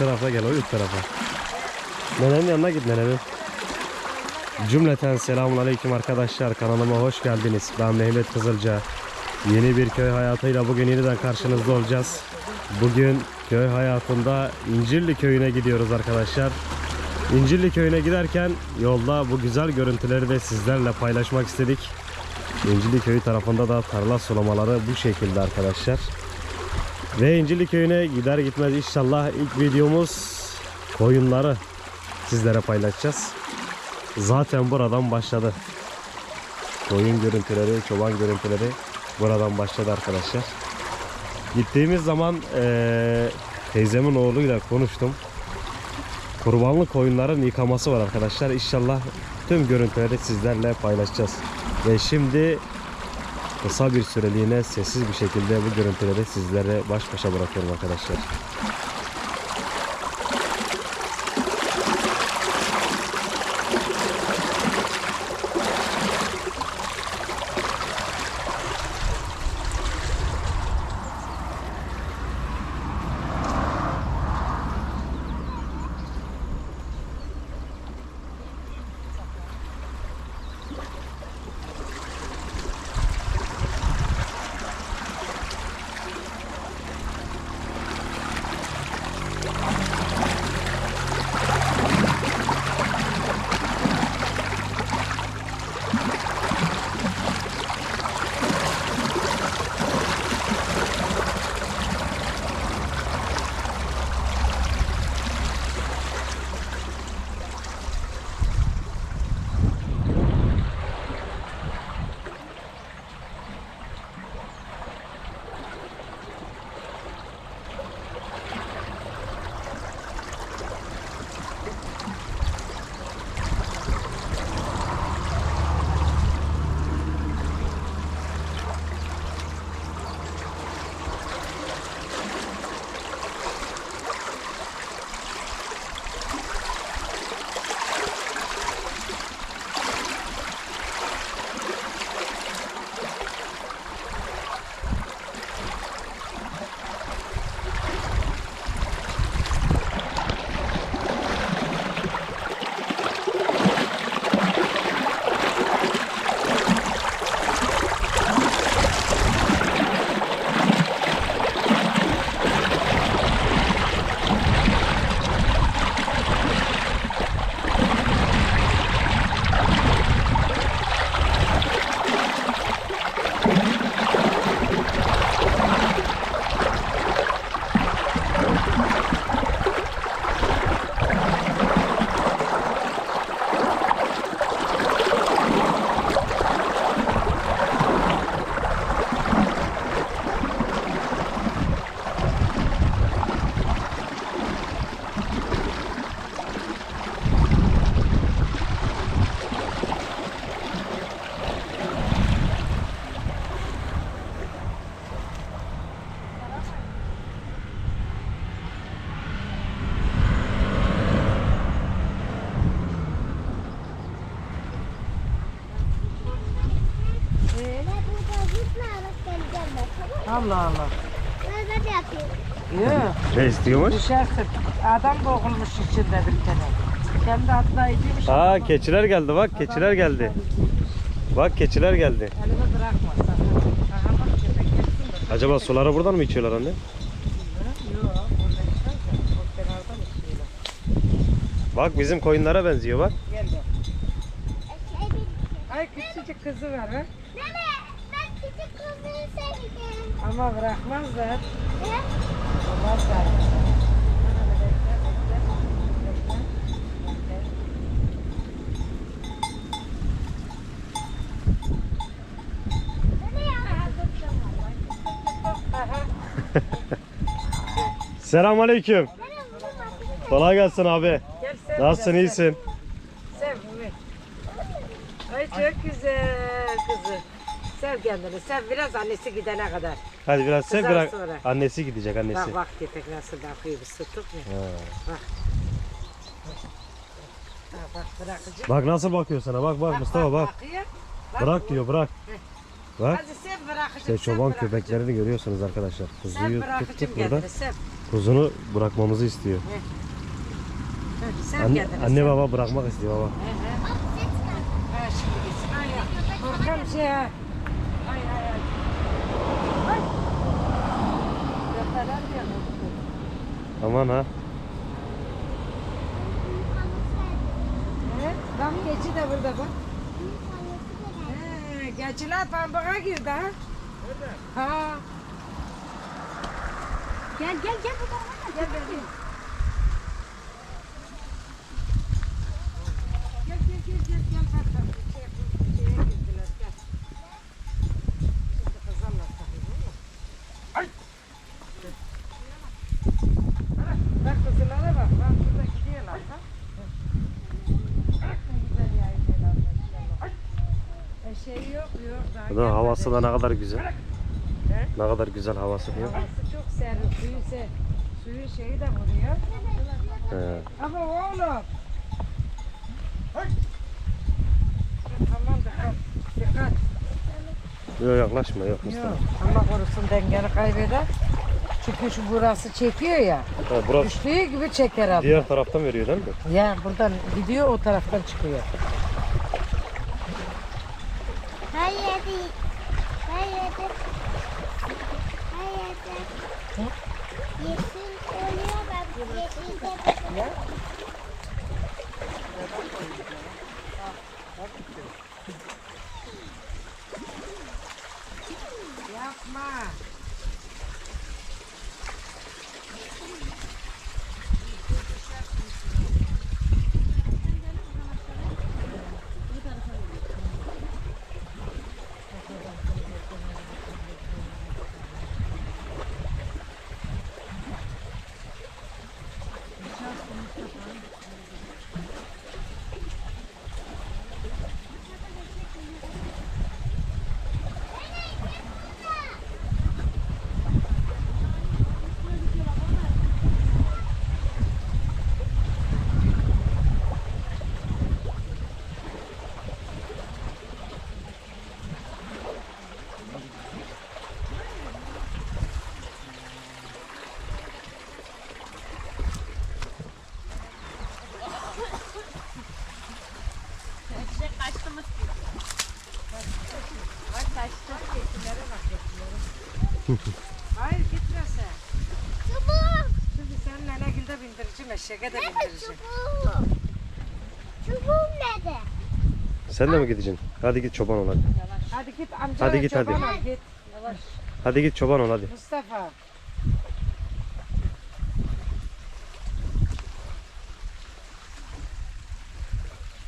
Tarafa gel, o bir tarafa. Nenenin yanına git nenenin. Cümleten selamun aleyküm arkadaşlar. Kanalıma hoş geldiniz. Ben Mehmet Kızılca. Yeni bir köy hayatıyla bugün yeniden karşınızda olacağız. Bugün köy hayatında İncirli köyüne gidiyoruz arkadaşlar. İncirli köyüne giderken yolda bu güzel görüntüleri de sizlerle paylaşmak istedik. İncirli köyü tarafında da tarla sulamaları bu şekilde arkadaşlar. Ve İncirli köyüne gider gitmez inşallah ilk videomuz koyunları sizlere paylaşacağız. Zaten buradan başladı. Koyun görüntüleri, çoban görüntüleri buradan başladı arkadaşlar. Gittiğimiz zaman eee, teyzemin oğluyla konuştum. Kurbanlık koyunların yıkaması var arkadaşlar. İnşallah tüm görüntüleri sizlerle paylaşacağız. Ve şimdi kısa bir süreliğine sessiz bir şekilde bu görüntüleri sizlere baş başa bırakıyorum arkadaşlar. Allah Allah. Yok. Ne istiyormuş? Düşersin. Adam boğulmuş içinde bir tane. Kendi atlayıcıymış. Aa keçiler geldi bak keçiler geldi. Bak keçiler geldi. Elimi bırakma sakın. Aha bak köpek gelsin de. Acaba suları buradan mı içiyorlar anne? Bak bizim koyunlara benziyor bak. Gel de. Ay küçücük kızı var ha. Ama bırakmazlar. Ne? Nene bunu bakayım. Kolay gelsin abi. Gel. Nasılsın iyisin? Sev. Ay çok güzel kızı. Sev kendini. Sev biraz annesi gidene kadar. Hadi biraz sev Kızar biraz. sonra. Annesi gidecek annesi. Bak bak köpek nasıl bakıyor bir su tutmuyor. Ha. Ha, bak bırakıcı. Bak nasıl bakıyor sana bak bak Mustafa bak. Bakıyor. Bak, Bırak diyor bırak. Bak. Hadi sev bırakıcı. İşte çoban köpeklerini görüyorsunuz arkadaşlar. Sev Kızıyı bırakıcım tuttuk burada. kendini sev. Kuzunu bırakmamızı istiyor. Sev Anne, kendini. anne baba bırakmak istiyor baba. Ha, şimdi gitsin. Ay, ay. Korkan şey ha. Ay ay ay. Ay. Gökdelen diyor. Aman ha. He, Bak keçi de burada bak. He, Keçiler pambuğa girdi ha. Ha. Gel gel gel buradan. Gel gel gel. Gel gel gel gel gel bak bak. Şey, bu şeye girdiler gel. Şimdi kızarlar tabii değil mi? Ay. Bak kızılara bak. Bak burada gidiyorlar ha. Bak ne güzel yayıyorlar maşallah. E şey yok yok. daha Bu da havası da ne kadar güzel. Ne kadar güzel havası diyor. Havası çok serin. Suyu, se suyu şeyi de vuruyor. He. Ama oğlum. Tamam dikkat. Dikkat. Yok yaklaşma yok Mustafa. Yok. Allah korusun dengeni kaybeder. Çünkü şu burası çekiyor ya. Ha, burası Düştüğü gibi çeker abi. diğer taraftan veriyor değil mi? Ya buradan gidiyor o taraftan çıkıyor. Hayır değil. Hayır değil. Hayır değil. Yeşil oluyor bak. Yeşil de Ya. Yapma. Ay taştı. Keçilere bak keçilere. Hayır gitme sen. Çubuk. Şimdi senin Nenegül'de bindireceğim, eşeğe de Nerede bindireceğim. çubuk? Çubuğum nerede? Sen de mi gideceksin? Hadi git çoban ol hadi. Hadi git amca Hadi git, hadi. çoban ol, git. Yavaş. Hadi git çoban ol hadi. Mustafa.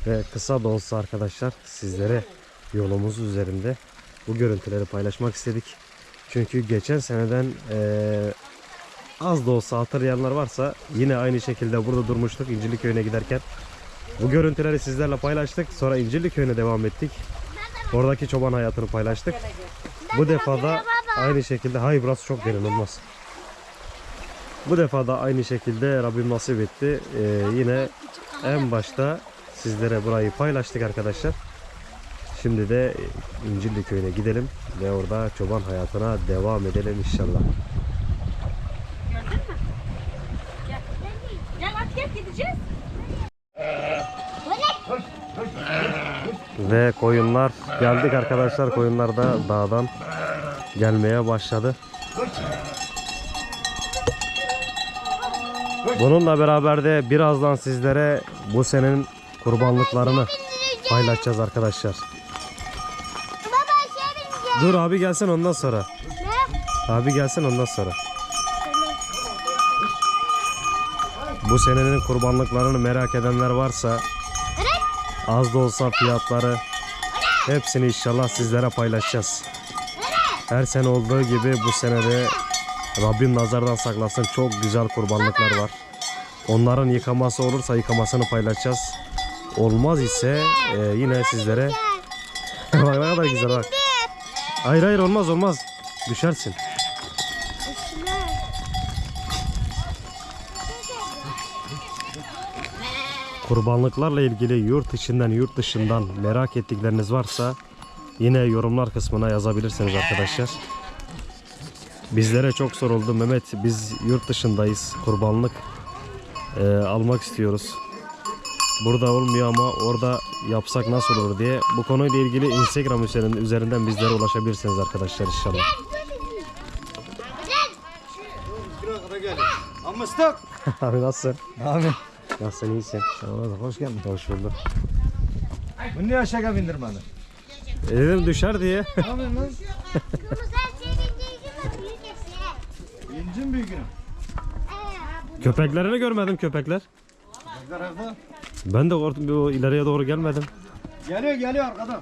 Ve kısa da olsa arkadaşlar sizlere yolumuz üzerinde bu görüntüleri paylaşmak istedik. Çünkü geçen seneden eee, az da olsa hatırlayanlar varsa yine aynı şekilde burada durmuştuk İncirli Köyü'ne giderken. Bu görüntüleri sizlerle paylaştık. Sonra İncirli Köyü'ne devam ettik. Oradaki çoban hayatını paylaştık. Bu defa da aynı şekilde hayır burası çok derin olmaz. Bu defa da aynı şekilde Rabbim nasip etti. Ee, yine en başta sizlere burayı paylaştık arkadaşlar. Şimdi de İncirli köyüne gidelim ve orada çoban hayatına devam edelim inşallah. Gel gel gideceğiz. Ve koyunlar geldik arkadaşlar. Koyunlar da dağdan gelmeye başladı. Bununla beraber de birazdan sizlere bu senenin kurbanlıklarını paylaşacağız arkadaşlar. Dur abi gelsin ondan sonra. Ne? Abi gelsin ondan sonra. Bu senenin kurbanlıklarını merak edenler varsa az da olsa fiyatları hepsini inşallah sizlere paylaşacağız. Her sene olduğu gibi bu senede Rabbim nazardan saklasın çok güzel kurbanlıklar var. Onların yıkaması olursa yıkamasını paylaşacağız. Olmaz ise e, yine sizlere bak ne kadar güzel bak. Hayır hayır olmaz olmaz. Düşersin. Kurbanlıklarla ilgili yurt içinden yurt dışından merak ettikleriniz varsa yine yorumlar kısmına yazabilirsiniz arkadaşlar. Bizlere çok soruldu. Mehmet biz yurt dışındayız. Kurbanlık e, almak istiyoruz. Burada olmuyor ama orada yapsak nasıl olur diye. Bu konuyla ilgili Instagram üzerinden, bizlere ulaşabilirsiniz arkadaşlar inşallah. Amıstık. Abi nasılsın? Abi. Nasılsın iyisin? Hoş geldin. Hoş bulduk. Bu niye aşağı bindirmedi? E, dedim düşer diye. Ne yapıyorsun lan? İncin büyüğünü. Köpeklerini görmedim köpekler. Ne tarafta? Ben de or- bu ileriye doğru gelmedim. Geliyor geliyor arkada.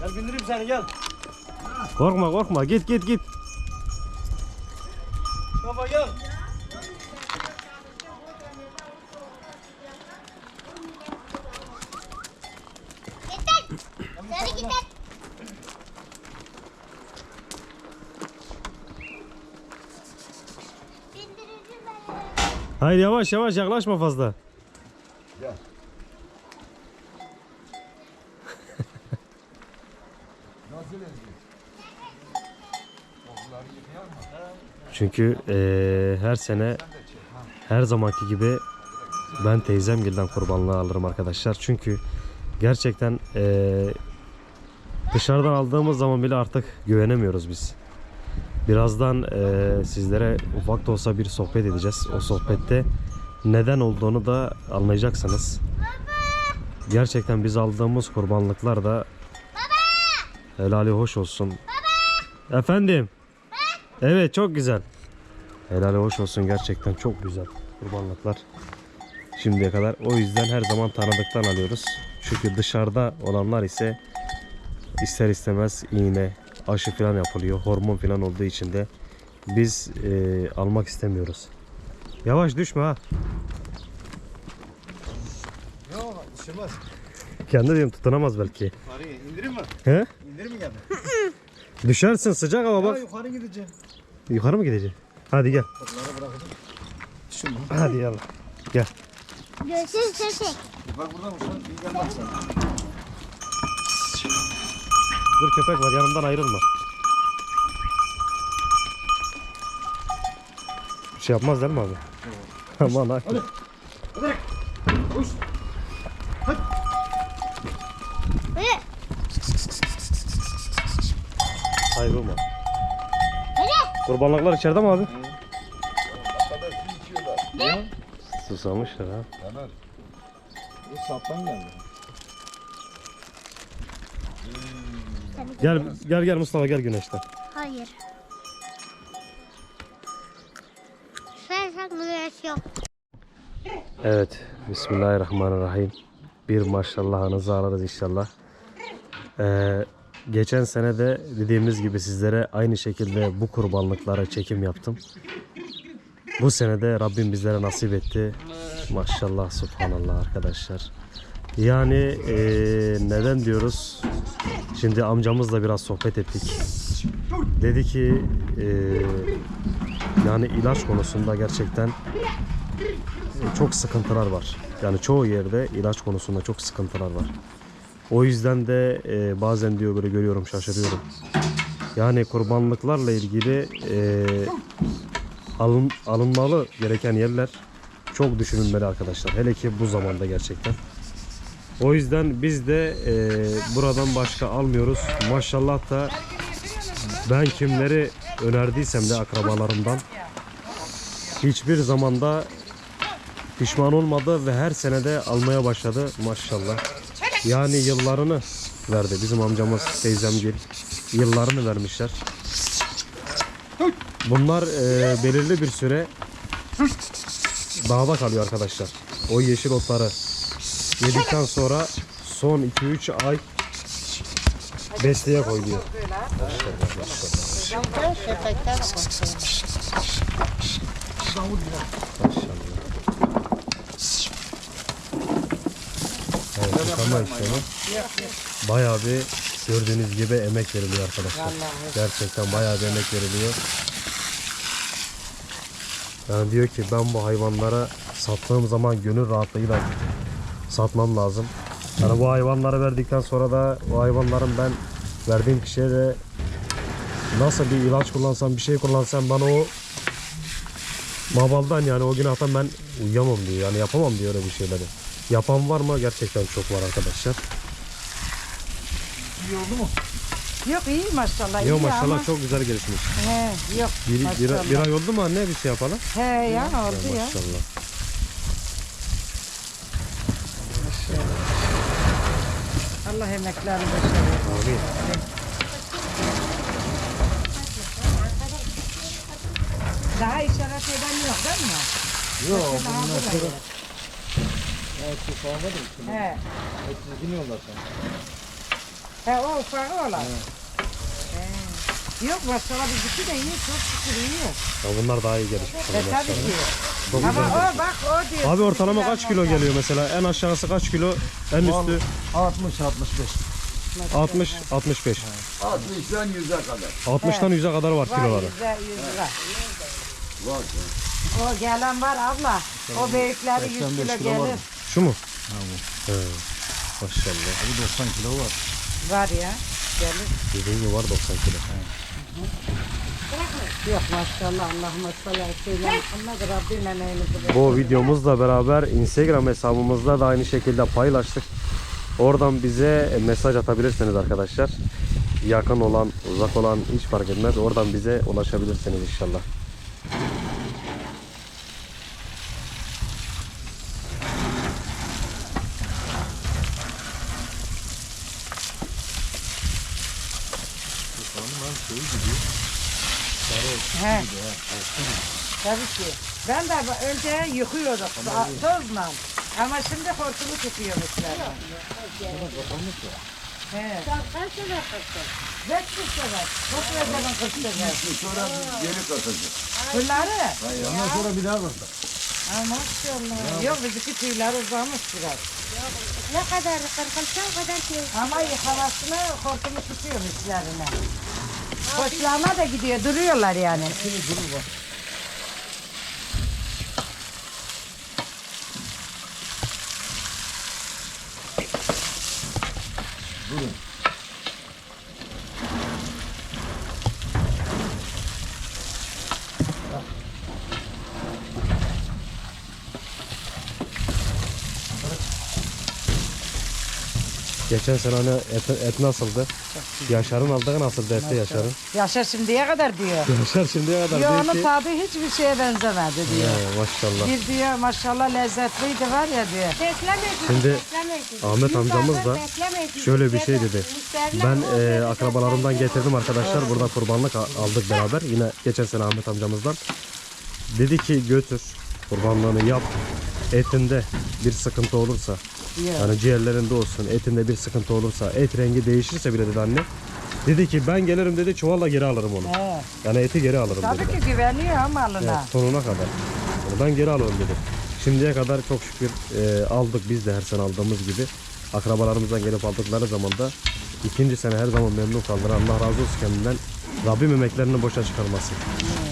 Gel bindireyim seni gel. Korkma korkma git git git. Baba gel. Hayır yavaş yavaş yaklaşma fazla. Çünkü eee, her sene her zamanki gibi ben teyzemgilden kurbanlığı alırım arkadaşlar. Çünkü gerçekten eee, dışarıdan aldığımız zaman bile artık güvenemiyoruz biz. Birazdan eee, sizlere ufak da olsa bir sohbet edeceğiz. O sohbette neden olduğunu da anlayacaksınız. Gerçekten biz aldığımız kurbanlıklar da helali hoş olsun. Efendim? Evet çok güzel. Helali hoş olsun gerçekten çok güzel kurbanlıklar. Şimdiye kadar o yüzden her zaman tanıdıktan alıyoruz. Çünkü dışarıda olanlar ise ister istemez iğne, aşı falan yapılıyor. Hormon falan olduğu için de biz e, almak istemiyoruz. Yavaş düşme ha. Yok düşürmez. Kendi diyorum tutunamaz belki. Yukarı indirir mi? He? İndirir mi geldi? Düşersin sıcak ama Bak. bak. yukarı gideceğim. Yukarı mı gideceksin? Hadi gel. Topları bırakacağım. Düşün. Hadi yallah. Gel. Çekek. Bak buradan uçan iyi gelmez sana. Dur köpek var yanımdan ayrılma. Bir şey yapmaz değil mi abi? Aman ha. Hadi. Koş. Hadi. Ayrılma. Hadi. Kurbanlıklar içeride mi abi? Arkada su içiyorlar. Ne? Susamışlar ha. Yanar. Bu saptan geldi. Gel gel gel Mustafa gel güneşten. Hayır. Sen güneş yok. Evet. Bismillahirrahmanirrahim. Bir maşallahınızı alırız inşallah. Ee, geçen sene de dediğimiz gibi sizlere aynı şekilde bu kurbanlıklara çekim yaptım. Bu sene de Rabbim bizlere nasip etti. Maşallah subhanallah arkadaşlar. Yani ee, neden diyoruz? Şimdi amcamızla biraz sohbet ettik. Dedi ki ee, yani ilaç konusunda gerçekten çok sıkıntılar var. Yani çoğu yerde ilaç konusunda çok sıkıntılar var. O yüzden de e, bazen diyor böyle görüyorum şaşırıyorum. Yani kurbanlıklarla ilgili e, alın, alınmalı gereken yerler çok düşünülmeli arkadaşlar. Hele ki bu zamanda gerçekten. O yüzden biz de e, buradan başka almıyoruz. Maşallah da ben kimleri önerdiysem de akrabalarımdan hiçbir zamanda pişman olmadı ve her senede almaya başladı maşallah. Yani yıllarını verdi bizim amcamız teyzemgil yıllarını vermişler. Bunlar e, belirli bir süre dağda kalıyor arkadaşlar. O yeşil otları yedikten sonra son 2-3 ay besleye koyuluyor. Evet, yıkama işlemi. Bayağı bir gördüğünüz gibi emek veriliyor arkadaşlar. Gerçekten bayağı bir emek veriliyor. Yani diyor ki ben bu hayvanlara sattığım zaman gönül rahatlığıyla satmam lazım. Yani bu hayvanları verdikten sonra da o hayvanların ben verdiğim kişiye de nasıl bir ilaç kullansam bir şey kullansam bana o mabaldan yani o günahtan ben uyuyamam diyor. Yani yapamam diyor öyle bir şeyleri. Yapan var mı? Gerçekten çok var arkadaşlar. İyi oldu mu? Yok iyi maşallah. Yok iyi maşallah ama- çok güzel gelişmiş. He, yok Bir, bir, maşallah. bir ay oldu mu anne bir şey yapalım? He ya oldu ya. Maşallah. Allah emeklerini başarıyor. Abi. Daha işaret eden yok değil mi? Yok. Daha buraya. Evet, şu falan var da. He. Hepsini bilmiyorlar sen. He o ufağı olan. He. Yok maşallah bizimki de iyi çok şükür iyi. Ya bunlar daha iyi gelişmiş. E tabii ki. Çok Ama güzel. o bak o diyor. Abi ortalama kaç kilo geliyor mesela? En aşağısı kaç kilo? En üstü 60 65. 60 65. 60'dan 100'e kadar. 60'tan 100'e kadar var Var kiloları. yüzde yüz lira. Var. O gelen var abla. O büyükleri 100 kilo 85 kilo var gelir. Şu mu? Ha bu. He. Maşallah. Bu 90 kilo var. Var ya. Gelir. Dediğim gibi var 90 kilo. Yok maşallah Rabbim emeğinizi Bu videomuzla beraber Instagram hesabımızda da aynı şekilde paylaştık. Oradan bize mesaj atabilirsiniz arkadaşlar. Yakın olan, uzak olan hiç fark etmez. Oradan bize ulaşabilirsiniz inşallah. He. Tabii ki. Ben de önce yıkıyorduk tozla. Ama şimdi hortumu tutuyormuşlar. He. Kaç lira kırkın? Beş kız sever. Çok kız sever. Sonra geri katacak. Bunları. Hayır, ondan sonra bir daha katacak. Ha maşallah. Yok bizimki tüyler uzamış biraz. Ne kadar kırkılsa o kadar şey. Ama yıkamasını hortumu tutuyor üstlerine. Koçlarına da gidiyor, duruyorlar yani. Geçen sene hani et, et nasıldı? Yaşar'ın aldığı nasıldı ette Yaşar'ın? Yaşa şimdiye kadar diyor. Yaşar şimdiye kadar Diyor onun ki... tadı hiçbir şeye benzemedi diyor. He, maşallah. Bir diyor maşallah lezzetliydi var ya diyor. Beklemeyin. Şimdi. Ahmet amcamız da şöyle bir şey dedi. Ben e, akrabalarımdan getirdim arkadaşlar. Burada kurbanlık aldık beraber. Yine geçen sene Ahmet amcamızdan. Dedi ki götür kurbanlığını yap. Etinde bir sıkıntı olursa Diyor. yani ciğerlerinde olsun etinde bir sıkıntı olursa et rengi değişirse bile dedi anne. Dedi ki ben gelirim dedi çuvalla geri alırım onu. He. Yani eti geri alırım dedi. Tabii ki güveniyor ama Evet, malına. sonuna kadar. Yani ben geri alırım dedi. Şimdiye kadar çok şükür e, aldık biz de her sene aldığımız gibi. Akrabalarımızdan gelip aldıkları zaman da ikinci sene her zaman memnun kaldılar. Allah razı olsun kendinden. Rabbim emeklerini boşa çıkarmasın. Amin.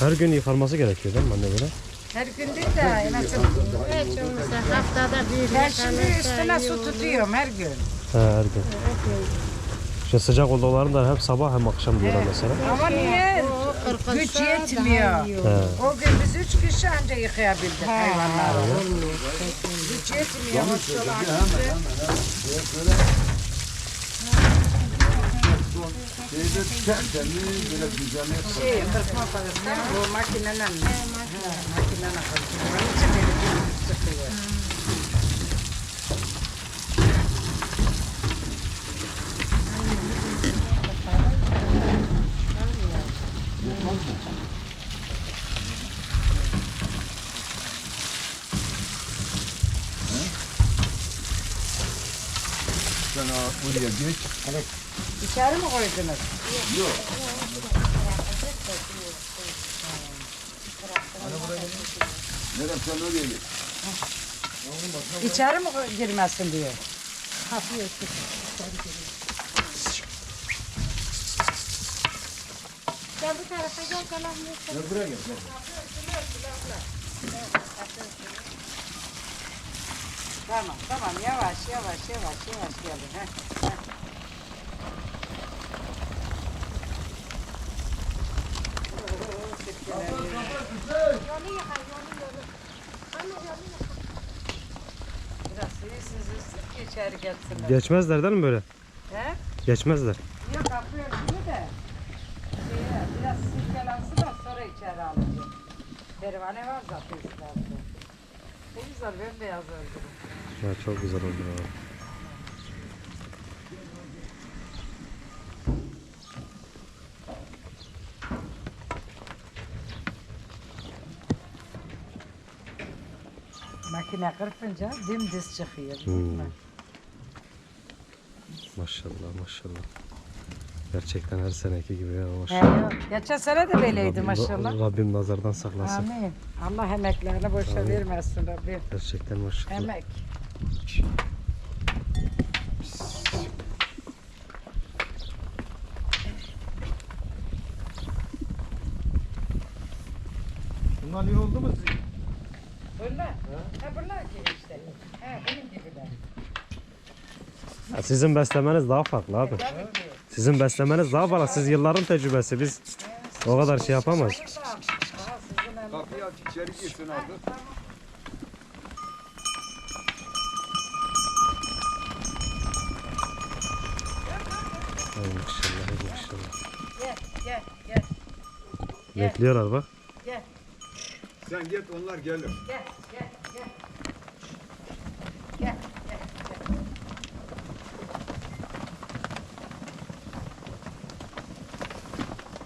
Her gün yıkanması gerekiyor değil mi anne böyle? Her gün değil de? Hiç olmazsa haftada bir Ben şimdi yıkanırsa üstüne iyi su olur. tutuyorum her gün. He her gün. İşte sıcak odalarında hem sabah hem akşam diyorlar mesela. Ama niye? Güç yetmiyor. He. O gün biz üç kişi anca yıkayabildik hayvanları. Güç yetmiyor. Şeyde tertemiz böyle düzenli. Şey, kırpma bu makineyle. Makineyle kırpıyor. Onun için böyle bir çıkıyor. Sen o- buraya geç. İçeri mi koydunuz? Nerem sen oraya geç. İçeri mi girmesin diyor. Gel bu tarafa gel kalan Gel buraya gel. gel. Tamam tamam yavaş yavaş yavaş yavaş gelin. Heh, heh. İçeri. Geçmezler değil mi böyle? He? Geçmezler. Yok kapıyorum bunu da. Şeye, biraz sirkelansın da sonra içeri alacağım. Pervane var zaten üstlerde. Ne güzel bembeyaz oldu. Ya çok güzel oldu. Makine kırpınca dimdiz çıkıyor. Hmm. Maşallah maşallah. Gerçekten her seneki gibi ya He, maşallah. yok. Geçen sene de böyleydi Rabbim- maşallah. Rabbim nazardan saklasın. Amin. Allah emeklerini boşa vermesin Rabbim. Gerçekten maşallah. Emek. Bunlar iyi oldu mu sizin? Bunlar. Ha bunlar gibi işte. He benim gibiler. Ya sizin beslemeniz daha farklı abi. Sizin beslemeniz daha farklı. Siz yılların tecrübesi. Biz o kadar şey yapamayız. Kapıyı aç içeri girsin artık. Ay maşallah ay maşallah. Gel gel gel Bekliyorlar bak. gel Sen git onlar gelir. gel gel gel. Gel gel gel.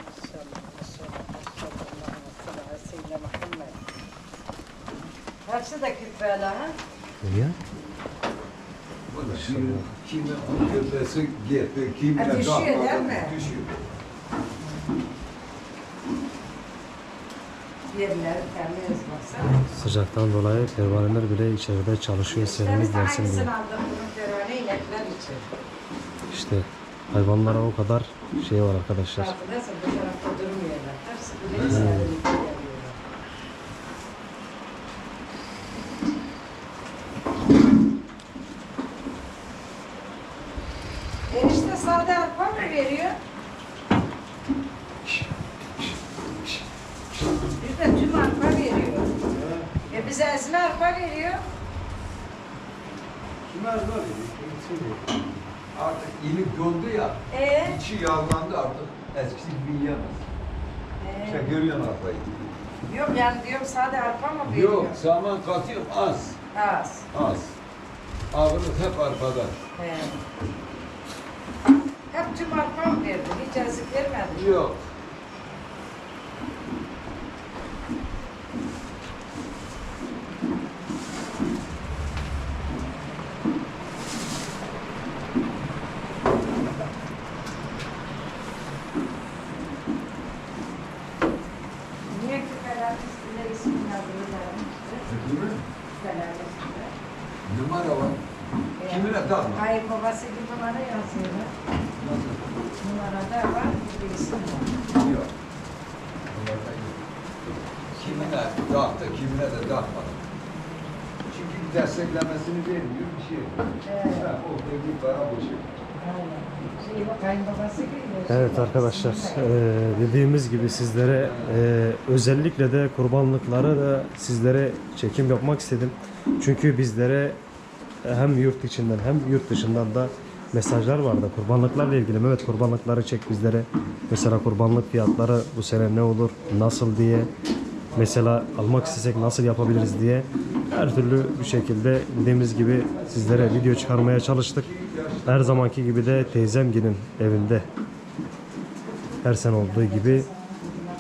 Maşallah maşallah maşallah. Allahümme salli ala seyyidina Muhammed. Hepsi de küpeli ha? Niye? Kime köpesi gitti, kimine Ha, düşüyor değil mi? Düşüyor. Yerleri temiz baksana. Sıcaktan dolayı pervaneler bile içeride çalışıyor biz gelsin diye. İşte hayvanlara o kadar şey var arkadaşlar. Farkındaysa bu tarafta durmuyorlar. Hepsi buraya serinlikte geliyorlar. Enişte sade arpa mı veriyor? Bir de tüm arpa veriyor. E arpa veriyor. Kime var? Artık ilik dondu ya. E, içi yağlandı artık. Eskisi gibi yiyemez. Sen görüyorsun arpayı. yok yani diyorum sade arpa mı veriyor? Yok, saman katıyorum az. Az. Az. Ağırlık hep arpadan. He. Hep tüm arpa mı verdi? Hiç ezik vermedi. Yok. Niye küpelerin üstünde ismini yazıyorlar? Küpelerin üstünde. Numara var. Kimine takma. Hayır babası bir numara yazıyorlar. Numarada var, bir isim var. Yok. Kimine taktı, kimine de takmadı. Çünkü desteklemesini vermiyor bir şey. Evet. Ha, o dediği para boşu. Evet arkadaşlar eee, dediğimiz gibi sizlere eee, özellikle de kurbanlıkları da sizlere çekim yapmak istedim. Çünkü bizlere hem yurt içinden hem yurt dışından da mesajlar vardı kurbanlıklarla ilgili. Evet kurbanlıkları çek bizlere. Mesela kurbanlık fiyatları bu sene ne olur, nasıl diye. Mesela almak istesek nasıl yapabiliriz diye. Her türlü bir şekilde dediğimiz gibi sizlere video çıkarmaya çalıştık. Her zamanki gibi de teyzemginin evinde her sene olduğu gibi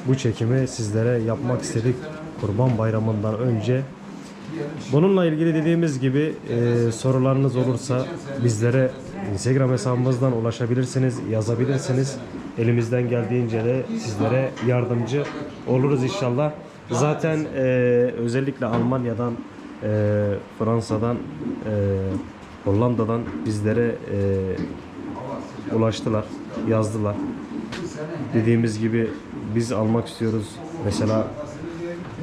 bu çekimi sizlere yapmak istedik Kurban Bayramı'ndan önce. Bununla ilgili dediğimiz gibi e, sorularınız olursa bizlere Instagram hesabımızdan ulaşabilirsiniz, yazabilirsiniz. Elimizden geldiğince de sizlere yardımcı oluruz inşallah. Zaten e, özellikle Almanya'dan, e, Fransa'dan, e, Hollanda'dan bizlere e, ulaştılar, yazdılar dediğimiz gibi biz almak istiyoruz. Mesela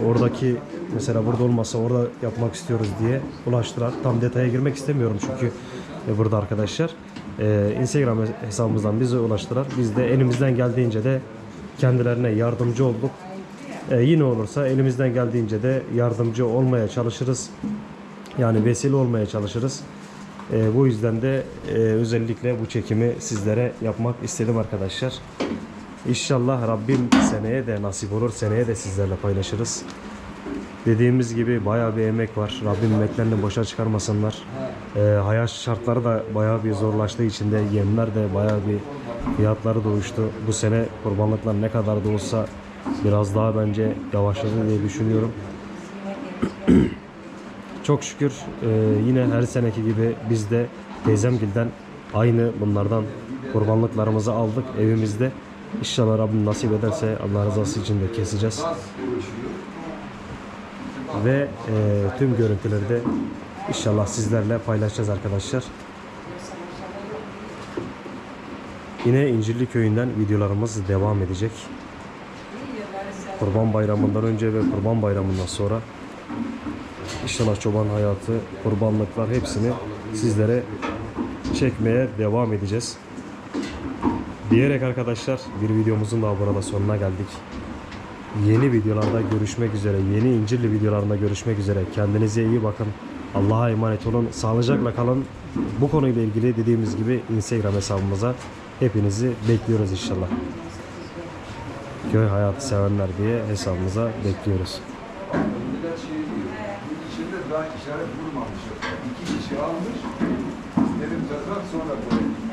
oradaki mesela burada olmasa orada yapmak istiyoruz diye ulaştılar. Tam detaya girmek istemiyorum çünkü e, burada arkadaşlar. E, Instagram hesabımızdan bize ulaştılar. Biz de elimizden geldiğince de kendilerine yardımcı olduk. E, yine olursa elimizden geldiğince de yardımcı olmaya çalışırız. Yani vesile olmaya çalışırız. E, bu yüzden de e, özellikle bu çekimi sizlere yapmak istedim arkadaşlar. İnşallah Rabbim seneye de nasip olur. Seneye de sizlerle paylaşırız. Dediğimiz gibi bayağı bir emek var. Rabbim emeklerini boşa çıkarmasınlar. Ee, hayat şartları da bayağı bir zorlaştığı için de yemler de bayağı bir fiyatları da. Bu sene kurbanlıklar ne kadar da olsa biraz daha bence yavaşladı diye düşünüyorum. Çok şükür e, yine her seneki gibi biz de teyzemgilden aynı bunlardan kurbanlıklarımızı aldık evimizde. İnşallah Rabbim nasip ederse Allah rızası için de keseceğiz. Ve e, tüm görüntüleri de inşallah sizlerle paylaşacağız arkadaşlar. Yine İncirli Köyü'nden videolarımız devam edecek. Kurban Bayramı'ndan önce ve Kurban Bayramı'ndan sonra İnşallah çoban hayatı, kurbanlıklar hepsini sizlere çekmeye devam edeceğiz. Diyerek arkadaşlar bir videomuzun daha burada sonuna geldik. Yeni videolarda görüşmek üzere, yeni İncirli videolarında görüşmek üzere. Kendinize iyi bakın. Allah'a emanet olun. Sağlıcakla kalın. Bu konuyla ilgili dediğimiz gibi Instagram hesabımıza hepinizi bekliyoruz inşallah. Köy hayatı sevenler diye hesabımıza bekliyoruz. Millet şey diyor. İçinde daha işaret vurmamış. İki kişi almış. Dedim cezak sonra koyayım.